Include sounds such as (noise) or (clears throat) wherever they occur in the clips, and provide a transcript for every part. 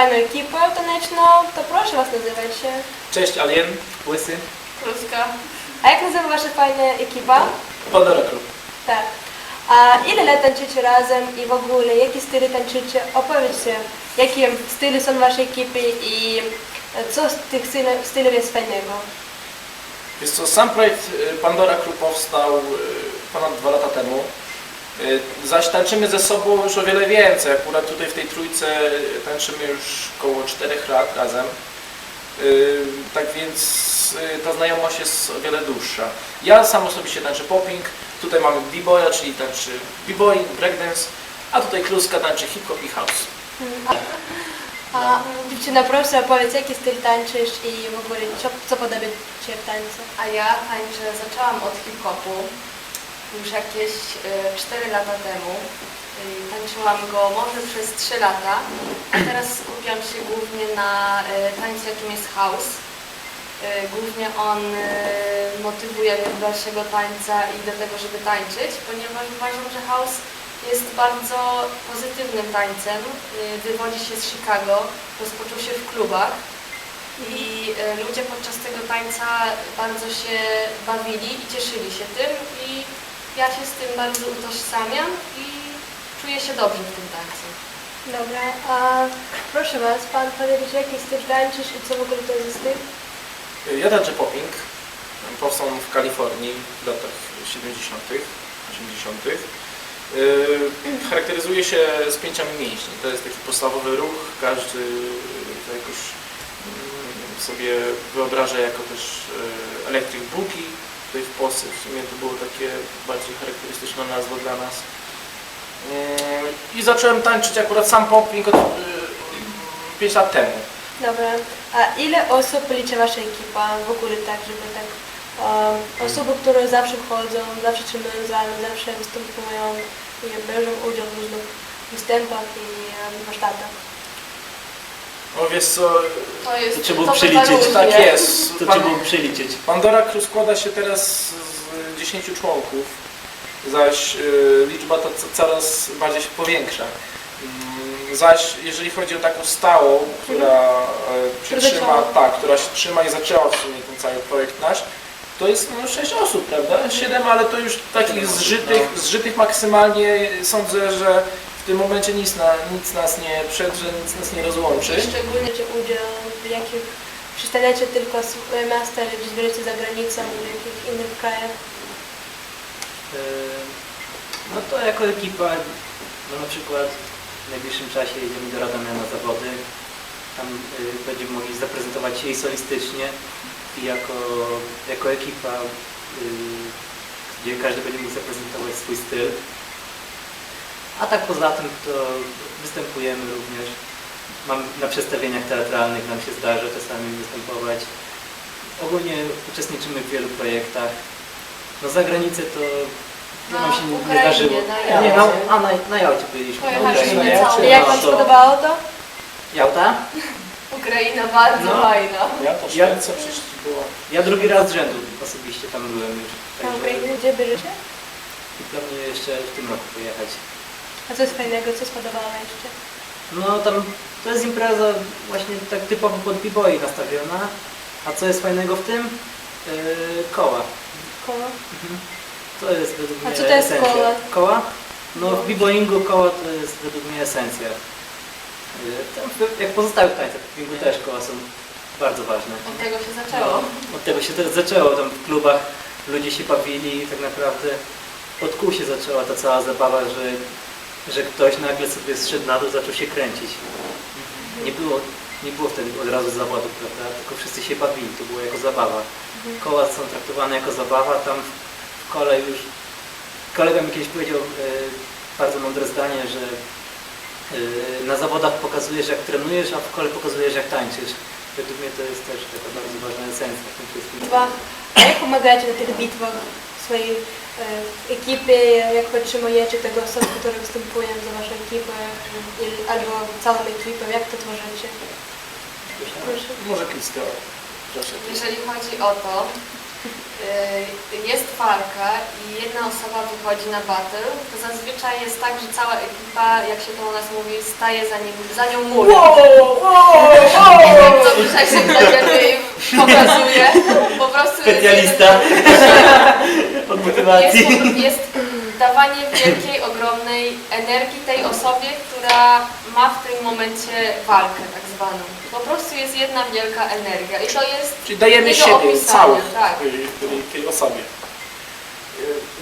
fajną ekipę taneczną. To proszę was nazywać się. Cześć Alien, Łysy, Kluska. A jak nazywa wasza fajna ekipa? Pandora Club. Tak. A ile lat tańczycie razem i w ogóle jakie style tańczycie? Opowiedzcie, jakie style są waszej ekipy i co z tych stylów jest fajnego? Jest to sam projekt y, Pandora Club powstał y, ponad dwa lata temu. Y, Zaś tańczymy ze sobą już o wiele więcej. Akurat tutaj w tej trójce tańczymy już około 4 lat razem. Y, Tak więc y, ta znajomość jest o wiele dłuższa. Ja sam osobiście tańczę popping, tutaj mamy b-boya, czyli tańczy b-boy, breakdance, a tutaj kluska tańczy hip-hop i house. A dziewczyna, proszę opowiedz, jaki styl tańczysz i w ogóle co, co podoba ci w tańcu? A ja tańczę, zaczęłam od hip-hopu już jakieś y, 4 lata temu. Y, Tańczyłam go może przez 3 lata, a teraz skupiam się głównie na y, tańcu, jakim jest house. Głównie on motywuje mnie do dalszego tańca i do tego, żeby tańczyć, ponieważ uważam, że house jest bardzo pozytywnym tańcem. Wywodzi się z Chicago, rozpoczął się w klubach. I e, ludzie podczas tego tańca bardzo się bawili i cieszyli się tym i ja się z tym bardzo utożsamiam i czuję się dobrze w tym tańcu. Dobra, a proszę was, pan powiedzieć, jaki styl tańczysz i co w ogóle to jest styl? Ja tańczę popping. Powstał on w Kalifornii w latach 70., 80. Yy, Charakteryzuje się spięciami mięśni. To jest taki podstawowy ruch. Każdy to jakoś mm, sobie wyobraża jako też yy, electric boogie. W Polsce w sumie to było takie bardziej charakterystyczna nazwa dla nas. Yy, I zacząłem tańczyć akurat sam popping od 5 lat temu. Dobra, a ile osób liczy wasza ekipa w ogóle tak, żeby tak um, osoby, które zawsze wchodzą, zawsze trzymają zamy, zawsze występują i bierzą udział w różnych występach i um, warsztatach. No wiesz co, To jest To trzeba było to przeliczyć. tak jest. To Pan- trzeba było przeliczyć. Pandora Crew składa się teraz z 10 członków, zaś y, liczba ta coraz bardziej się powiększa. Mm, Zaś jeżeli chodzi o taką stałą, która y, się Która trzyma, zaczęła. tak, która się trzyma i zaczęła w sumie ten cały projekt nasz, to jest no, 6 osób, prawda? 7, ale to już takich zżytych, zżytych maksymalnie sądzę, że tym momencie nic, na, nic nas nie przedrze, nic nas nie rozłączy. I szczególnie czy udział w jakich przystaniecie tylko z miasta, czy zbieracie za granicą, w jakich innych krajach. E, No to jako ekipa, no na przykład w najbliższym czasie jedziemy do Radomia na zawody. Tam y, będziemy mogli zaprezentować się i solistycznie i jako, jako ekipa, gdzie każdy będzie mógł zaprezentować swój styl. A tak poza tym to występujemy również. Mam na przedstawieniach teatralnych, nam się zdarza czasami występować. Ogólnie uczestniczymy w wielu projektach. No za granicę to no, Na nam się nie, nie Ukrainie, zdarzyło. na nie, Jałcie. na, a na, na Jałcie byliśmy. Na Pojechaliśmy Ukrainie. na jak wam to- spodobało to? Jałta? Ukraina bardzo No. fajna. Ja to Ja- Szwecja przecież była. Ja drugi raz z rzędu osobiście tam byłem już. Na Także Ukrainie, gdzie bierzecie? jeszcze w tym roku pojechać. A co jest fajnego, co spodobało jeszcze? No tam to jest impreza właśnie tak typowo pod b-boy nastawiona. A co jest fajnego w tym? Yy, koła. Koło? To jest według A mnie co to jest esencja. koła? Koła? No w b-boyingu koło to jest według mnie esencja. Y, tam, jak w pozostałych tańcach, w b-boyingu też koła są bardzo ważne. Od tego się zaczęło. Od tego się to zaczęło, tam w klubach ludzie się bawili i tak naprawdę od kół się zaczęła ta cała zabawa, że, że ktoś nagle sobie zszedł na dół, zaczął się kręcić. Nie było, nie było wtedy od razu zawodu, prawda? Tylko wszyscy się bawili, to było jako zabawa. Koła są traktowane jako zabawa, tam w, kole już... Kolega mi kiedyś powiedział e, bardzo mądre zdanie, że e, na zawodach pokazujesz jak trenujesz, a w kole pokazujesz jak tańczysz. Według mnie to jest też taka bardzo ważna esencja w tym wszystkim. A jak pomagacie na tych bitwach swojej e, ekipie, jak podtrzymujecie tego osoby, które występują za waszą ekipę albo całą ekipę, jak to tworzycie? Proszę. Może proszę. Jeżeli chodzi o to, jest walka i jedna osoba wychodzi na battle, to zazwyczaj jest tak, że cała ekipa, jak się to u nas mówi, staje za, nim, za nią murem. Nie wiem, co Grzesiek dla ciebie pokazuje. Po prostu jest Specjalista od Jest, motywacji. jest dawanie wielkiej, ogromnej energii tej osobie, która ma w tym momencie walkę tak zwaną. Po prostu jest jedna wielka energia i to jest Czyli dajemy nie do siebie, opisania, całych tak. tej, tej, tej osobie.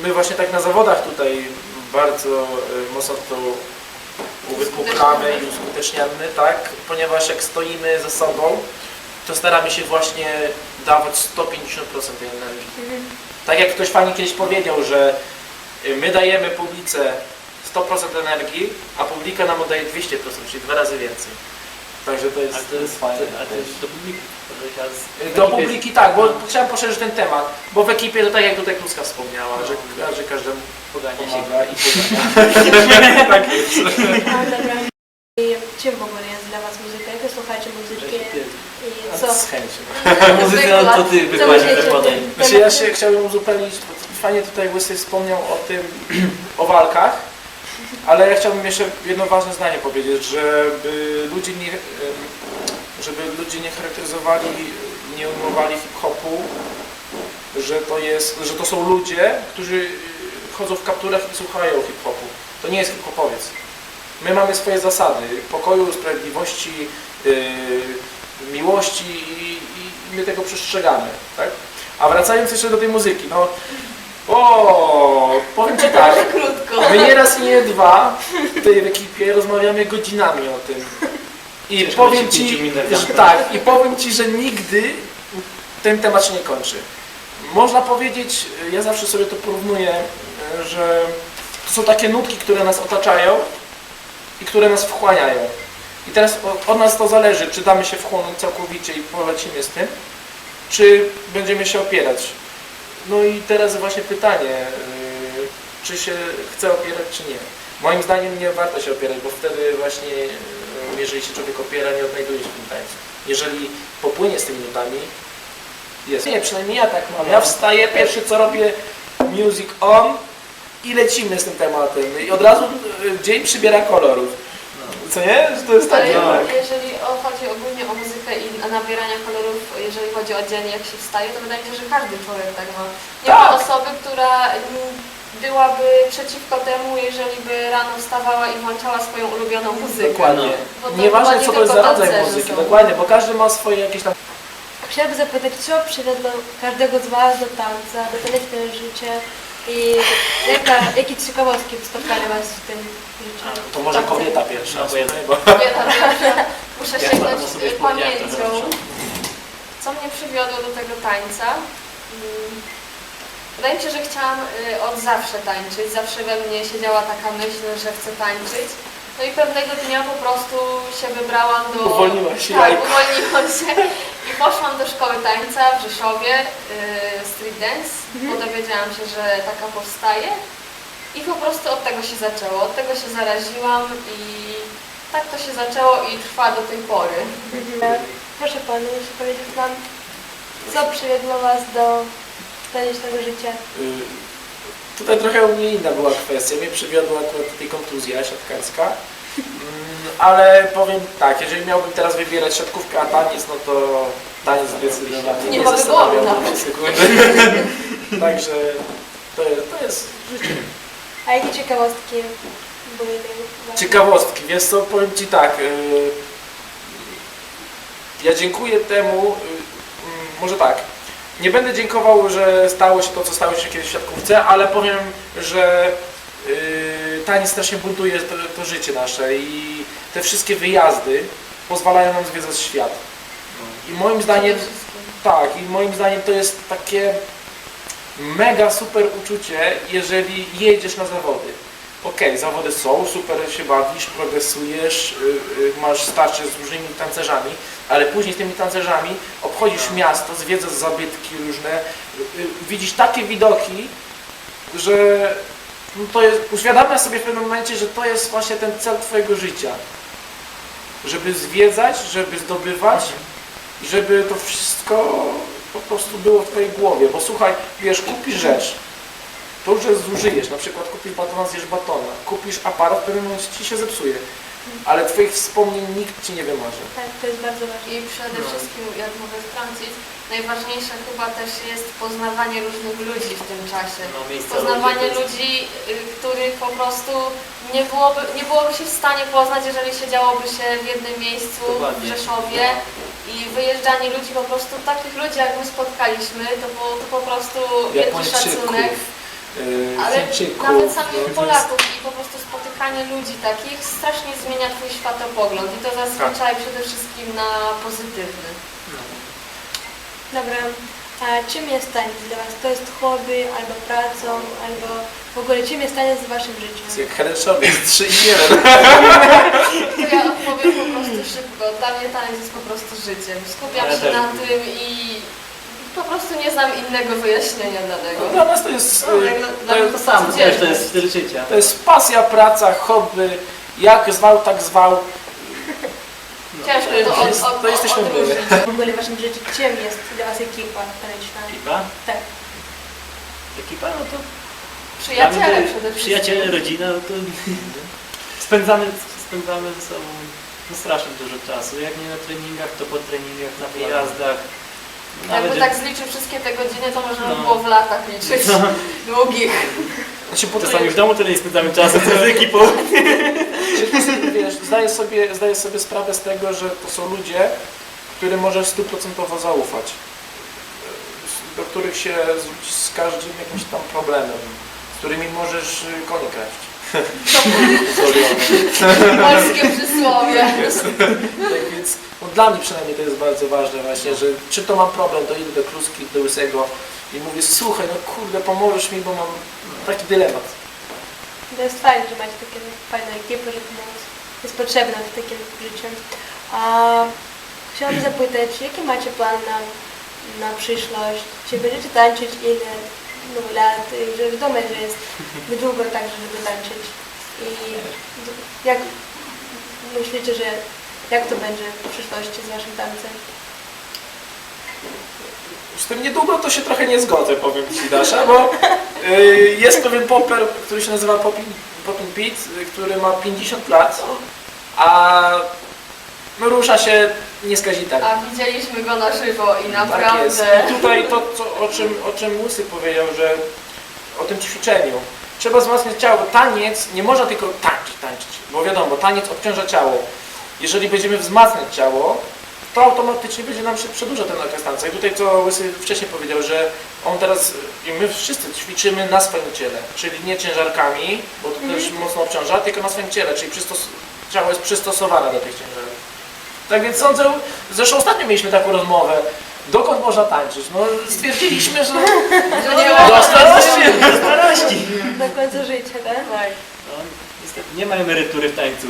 My właśnie tak na zawodach tutaj bardzo y, mocno to uwypuklamy i uskuteczniamy, tak? Ponieważ jak stoimy ze sobą, to staramy się właśnie dawać 150% tej energii. Tak jak ktoś fajnie kiedyś powiedział, że my dajemy publice 100% energii, a publika nam oddaje 200%, czyli dwa razy więcej. Także to jest, Ale to jest fajne. Ale to jest do publiki. Do publiki tak, bo chciałem poszerzyć ten temat, bo w ekipie to tak jak tutaj Kluska wspomniała, że, że każdemu Pogania się. pomaga i pomaga. (laughs) tak jest. Dobra. I czym w ogóle jest dla was muzyka? Jak słuchacie muzyki i co? Z chęcią. (laughs) Muzyka, to ty Co wykładzi myślicie ten o podaj. tym Znaczy ja się chciałbym uzupełnić, bo fajnie tutaj Łysy wspomniał o tym, (clears throat) o walkach, ale ja chciałbym jeszcze jedno ważne zdanie powiedzieć, żeby ludzie nie, żeby ludzie nie charakteryzowali, nie ujmowali hip-hopu, że to jest, że to są ludzie, którzy chodzą w kapturach i słuchają hip-hopu. To nie jest hip-hopowiec. My mamy swoje zasady pokoju, sprawiedliwości, yy, miłości i, i my tego przestrzegamy, tak? A wracając jeszcze do tej muzyki, no o, powiem Ci tak, (laughs) krótko. my nie raz i nie dwa w tej ekipie rozmawiamy godzinami o tym. I Ciężko powiem Ci, minut że tak, i powiem Ci, że nigdy ten temat się nie kończy. Można powiedzieć, ja zawsze sobie to porównuję, że to są takie nutki, które nas otaczają i które nas wchłaniają. I teraz o- od nas to zależy, czy damy się wchłonąć całkowicie i polecimy z tym, czy będziemy się opierać. No i teraz właśnie pytanie, yy, czy się chce opierać, czy nie. Moim zdaniem nie warto się opierać, bo wtedy właśnie, yy, jeżeli się człowiek opiera, nie odnajduje się w tym tańcu. Jeżeli popłynie z tymi nutami, jest. Nie, przynajmniej ja tak mam. Ja wstaję, pierwszy co robię, music on i lecimy z tym tematem. I od razu yy, dzień przybiera kolorów. Co nie? Że to jest tak. jeżeli o, chodzi ogólnie o muzykę i nabieranie kolorów, jeżeli chodzi o dzień, jak się wstaje, to wydaje mi się, że każdy człowiek tak ma. Nie ma Tak. osoby, która byłaby przeciwko temu, jeżeli by rano wstawała i włączała swoją ulubioną muzykę. Dokładnie. Bo to Nieważne chyba nie co to jest za tylko rodzaj tancerze muzyki, są. dokładnie, bo każdy ma swoje jakieś tam Chciałabym zapytać, co przywiodło każdego z was do tańca, do tanecznego życia i jaka, jakie ciekawostki spotkały was w tym życiu? To może kobieta pierwsza. Bo słuchaj, bo... muszę Ja sięgnąć y, pamięcią. Co mnie przywiodło do tego tańca? Mm, Wydaje mi się, że chciałam y, od zawsze tańczyć. Zawsze we mnie siedziała taka myśl, że chcę tańczyć. No i pewnego dnia po prostu się wybrałam do... Uwolniłaś się, Tak, uwolniłam się i poszłam do szkoły tańca w Rzeszowie, y, street dance, bo dowiedziałam się, że taka powstaje. I po prostu od tego się zaczęło, od tego się zaraziłam i tak to się zaczęło i trwa do tej pory. Mhm. Proszę Panu, jeśli powiedzieć nam, co przywiodło was do tanecznego życia? Y, Tutaj trochę u mnie inna była kwestia. Mnie przywiodła akurat tutaj kontuzja siatkarska. Mm, Ale powiem tak, jeżeli miałbym teraz wybierać siatkówkę a taniec, no to taniec zdecydowanie. Nie wyboru zastanawiam nawet. sekundy. (laughs) Także to jest, to jest życie. A jakie ciekawostki były tej Ciekawostki, wiesz co, powiem Ci tak. y, Ja dziękuję temu, y, mm, może tak, nie będę dziękował, że stało się to, co stało się kiedyś w siatkówce, ale powiem, że y, taniec strasznie buntuje to, to życie nasze i te wszystkie wyjazdy pozwalają nam zwiedzać świat. I moim zdaniem, tak, i moim zdaniem to jest takie mega super uczucie, jeżeli jedziesz na zawody. Okej, zawody są, super się bawisz, progresujesz, y, y, masz starcie z różnymi tancerzami, ale później z tymi tancerzami obchodzisz miasto, zwiedzasz zabytki różne, y, widzisz takie widoki, że no to jest, uświadamiasz sobie w pewnym momencie, że to jest właśnie ten cel Twojego życia. Żeby zwiedzać, żeby zdobywać i żeby to wszystko po prostu było w Twojej głowie. Bo słuchaj, wiesz, kupisz rzecz, to już zużyjesz, na przykład kupisz batona, zjesz batona, kupisz aparat, w pewnym momencie Ci się zepsuje, ale Twoich wspomnień nikt Ci nie wymarzy. Tak, to jest bardzo ważne. I przede wszystkim, jak mówię Francis, najważniejsze chyba też jest poznawanie różnych ludzi w tym czasie. No, miejsca Poznawanie ludzi y, których po prostu nie byłoby, nie byłoby się w stanie poznać, jeżeli siedziałoby się w jednym miejscu w Dokładnie. Rzeszowie. I wyjeżdżanie ludzi, po prostu takich ludzi jak my spotkaliśmy, to było to po prostu wielki szacunek. Yy, Ale Chińczyków, nawet samych no, Polaków i po prostu spotykanie ludzi takich strasznie zmienia Twój światopogląd i to zazwyczaj Tak. przede wszystkim na pozytywny. Dobra, a czym jest taniec dla Was? To jest hobby, albo pracą, albo w ogóle czym jest taniec w Waszym życiu? Jest jak Hereszowy, jest 3 i 1. To ja odpowiem po prostu szybko. Dla mnie taniec jest po prostu życiem. Skupiam Ja się też. na tym i po prostu nie znam innego wyjaśnienia dla tego. Dla nas to jest, No, jak dla- mnie to samo, też to jest styl życia. to jest pasja, praca, hobby, jak zwał, tak zwał. Ciężko to, To jest- od, to jesteśmy my. odróżnić. W ogóle w Waszym życiu czym jest dla Was ekipa taneczna? Ekipa? Tak. Ekipa, no to Przyjaciele przede wszystkim. Przyjaciele, rodzina, no to (laughs) spędzamy, spędzamy ze sobą no strasznie dużo czasu. Jak nie na treningach, to po treningach, na wyjazdach. Jakby tak zliczył wszystkie te godziny, to można by No. było w latach liczyć. (laughs) Długich. Znaczy, bo to Czasami w domu tyle nie spędzamy czasu, co z ekipą. wiesz, zdaję sobie, zdaję sobie sprawę z tego, że to są ludzie, którym możesz stuprocentowo zaufać. Do których się zwrócić z każdym jakimś tam problemem, z którymi możesz y, konie kraść. Polskie przysłowie. Tak więc no, dla mnie przynajmniej to jest bardzo ważne właśnie, że czy to mam problem, to idę do Kluski, do Łysego i mówię, słuchaj, no kurde, pomożesz mi, bo mam taki dylemat. To jest fajne, że macie takie fajne ekipy, że pomoc jest potrzebna w takim życiu. A chciałabym zapytać, jaki macie plan na, na przyszłość? Czy będziecie tańczyć ile no, lat? I Że wiadomo, że jest niedługo także, żeby tańczyć. I jak myślicie, że jak to będzie w przyszłości z waszym tańcem? Z tym niedługo to się trochę nie zgodzę, powiem Ci Dasza, bo y, jest pewien popper, który się nazywa Popin, Popin y, który ma 50 lat, a rusza się nieskazitelnie. A widzieliśmy go na żywo i Tak jest. naprawdę... I tutaj to, co, o, czym, o czym Łysy powiedział, że o tym ćwiczeniu. Trzeba wzmacniać ciało. Taniec nie można tylko tańczyć, tańczyć, bo wiadomo, taniec obciąża ciało. Jeżeli będziemy wzmacniać ciało, to automatycznie będzie nam się przedłuża ten okres tańca. I tutaj co Łysy wcześniej powiedział, że on teraz, i my wszyscy ćwiczymy na swoim ciele, czyli nie ciężarkami, bo to też mocno obciąża, tylko na swoim ciele, czyli przystos- ciało jest przystosowane do tych ciężarów. Tak więc sądzę, zresztą ostatnio mieliśmy taką rozmowę, dokąd można tańczyć. No stwierdziliśmy, że nie do starości. Do starości. Do końca życia, tak? Tak. No, niestety nie ma emerytury w tańcu.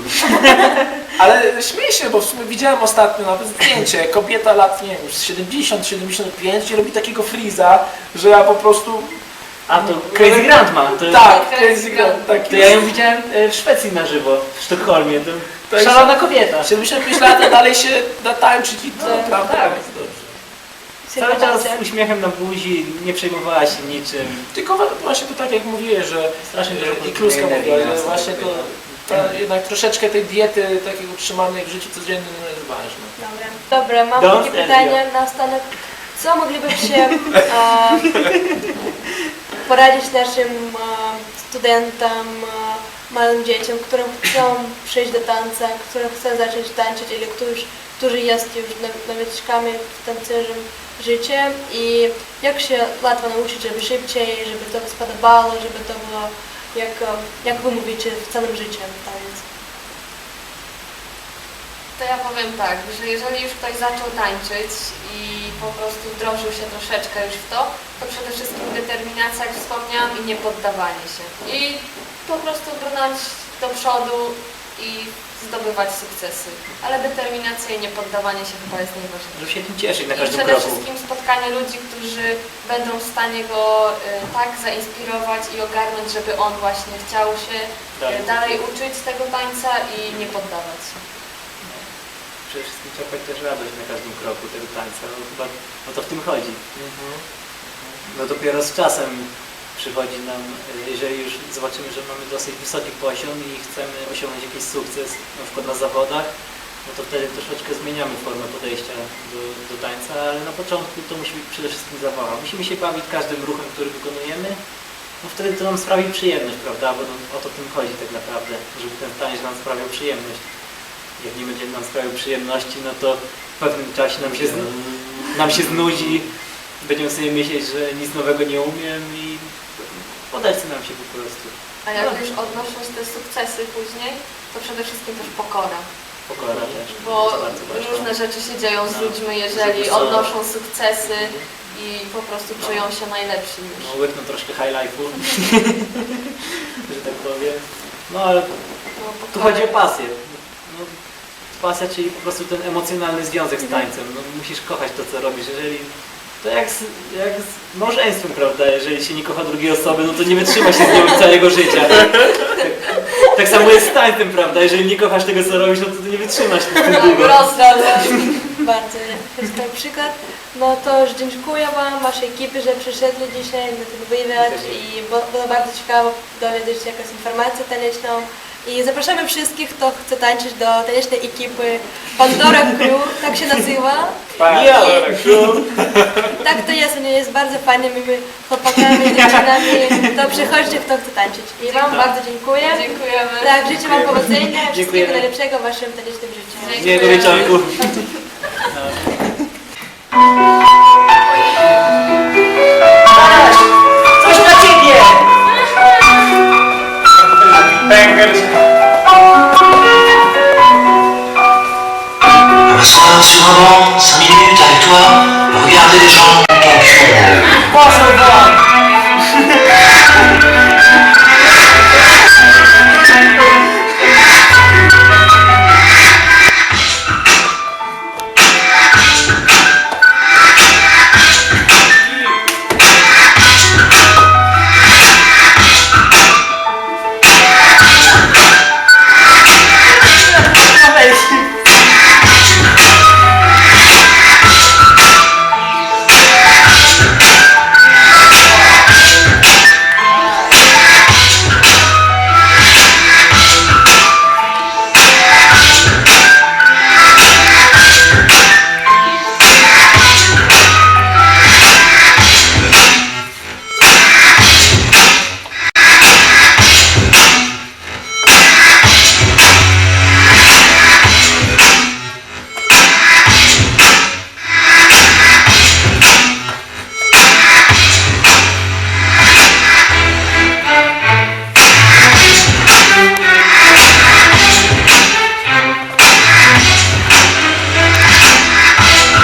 (laughs) Ale śmieję się, bo w sumie widziałem ostatnio nawet zdjęcie, kobieta lat, nie wiem, 70-75 i robi takiego friza, że ja po prostu... A to Crazy Grandma. To, Tak, Crazy crazy grand, tak To ja ją widziałem e, w Szwecji na żywo, w Sztokholmie. To Tak, szalona kobieta. 75 lat, a dalej się da tańczyć i to No, naprawdę tak. jest dobrze. Cały czas z uśmiechem na buzi, nie przejmowała się niczym. Tylko właśnie to tak jak mówiłeś, że Strasznie dużo i Kluska energii mówiła, że właśnie to, tak. ta, jednak troszeczkę tej diety takiej utrzymanej w życiu codziennym no, jest ważne. Dobra, Dobra mam Don't takie pytanie na stanek. Co moglibyście (laughs) e, poradzić naszym e, studentom, e, małym dzieciom, które chcą przyjść do tańca, które chcą zacząć tańczyć, ili którzy, którzy jest już now- nowieczkami w tancerzym życiem i jak się łatwo nauczyć, żeby szybciej, żeby to spodobało, żeby to było, jak, e, jak wy mówicie, w całym życiem taniec. To ja powiem tak, że jeżeli już ktoś zaczął tańczyć i po prostu wdrożył się troszeczkę już w to, to przede wszystkim determinacja, jak wspomniałam, i niepoddawanie się. I po prostu brnąć do przodu i zdobywać sukcesy. Ale determinacja i niepoddawanie się chyba jest najważniejsze. Żeby się tym cieszyć na I każdym przede kroku. wszystkim spotkanie ludzi, którzy będą w stanie go y, tak zainspirować i ogarnąć, żeby on właśnie chciał się Dalej. y, dalej uczyć tego tańca i nie poddawać się. Przede wszystkim czerpać też radość na każdym kroku tego tańca. No, chyba o to w tym chodzi. No dopiero z czasem przychodzi nam, jeżeli już zobaczymy, że mamy dosyć wysoki poziom i chcemy osiągnąć jakiś sukces, na przykład na zawodach, no to wtedy troszeczkę zmieniamy formę podejścia do, do tańca, ale na początku to musi być przede wszystkim zabawa. Musimy się bawić każdym ruchem, który wykonujemy, no wtedy to nam sprawi przyjemność, prawda? Bo no, o to w tym chodzi tak naprawdę, żeby ten tańc nam sprawiał przyjemność. Jak nie będzie nam sprawiał przyjemności, no to w pewnym czasie nam się, znu- nam się znudzi, będziemy sobie myśleć, że nic nowego nie umiem i podechce nam się po prostu. A jak już odnosząc te sukcesy później, to przede wszystkim też pokora. Pokora też. Bo różne rzeczy się dzieją z No. ludźmi, jeżeli odnoszą sukcesy i po prostu czują się najlepsi niż. No, łykną troszkę high life'u, (laughs) że tak powiem. No ale No, tu chodzi o pasję. No, pasja, czyli po prostu ten emocjonalny związek z tańcem. No, musisz kochać to, co robisz. Jeżeli to jak z, jak z małżeństwem, prawda? Jeżeli się nie kocha drugiej osoby, no to nie wytrzyma się z nią (laughs) całego życia. Tak samo jest z tańcem, prawda? Jeżeli nie kochasz tego, co robisz, no to ty nie wytrzymasz tym Tak, długo. rozwal. Bardzo jest ten przykład. No to już dziękuję Wam, Waszej ekipie, że przyszedli dzisiaj na ten wywiad i było bardzo ciekawe dowiedzieć się jakąś informację taneczną. I zapraszamy wszystkich, kto chce tańczyć do tanecznej ekipy Pandora Crew, tak się nazywa. Ja, (laughs) Tak to jest, oni jest bardzo fajnymi chłopakami, dziewczynami. To przychodźcie, kto chce tańczyć. I Wam bardzo dziękuję. Dziękujemy. Tak, życzę Wam powodzenia, wszystkiego Dziękujemy. najlepszego w Waszym tanecznym życiu. Dziękuję. Miłego (laughs) bangers. Un instant de serenement, 5 minutes avec toi, regarder les gens, qui ton cul.